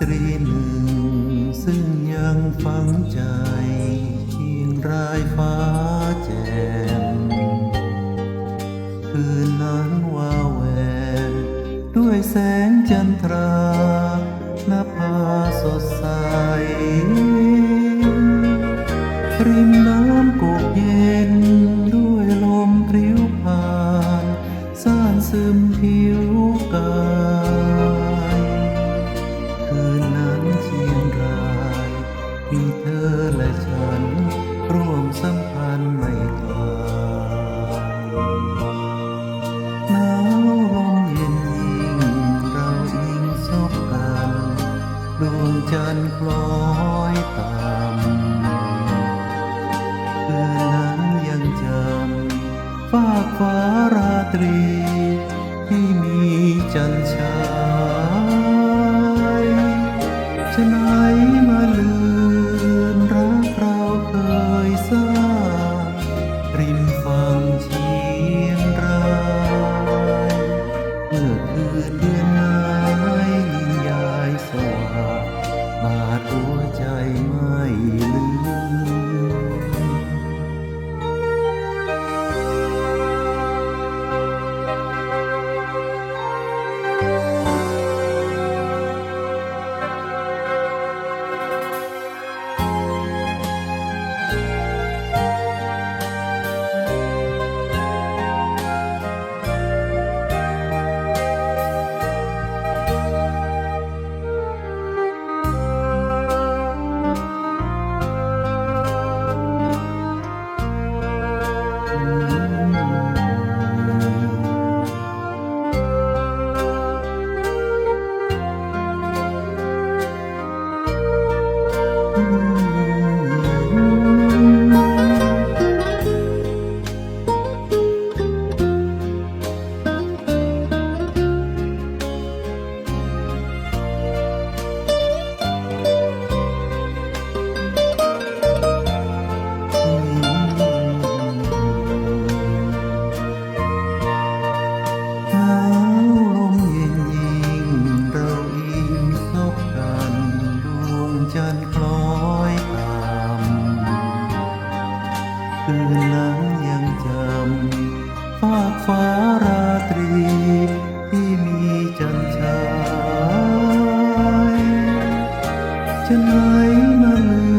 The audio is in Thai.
ตรีหนึ่ง ซึ่งยังฝังใจเียงรายฟ้าแจ่มคืนนั้นวาวแววด้วยแสงจันทราหน้าผาสดใส ริมน้ำกบเย็น ด้วยลมริ้วผ่านซ่านซึม สัมพันธ์ไม่คลายหนาวลมเย็นยิ่งเราอิงซบกันดวงจันทร์คล้อยต่ำคืนนั้นยังจำฟากฟ้าราตรี ที่มีจันชา นั้ยังจำฟากฟ้าราตรี ที่มีจันทชายจะไหนมาลื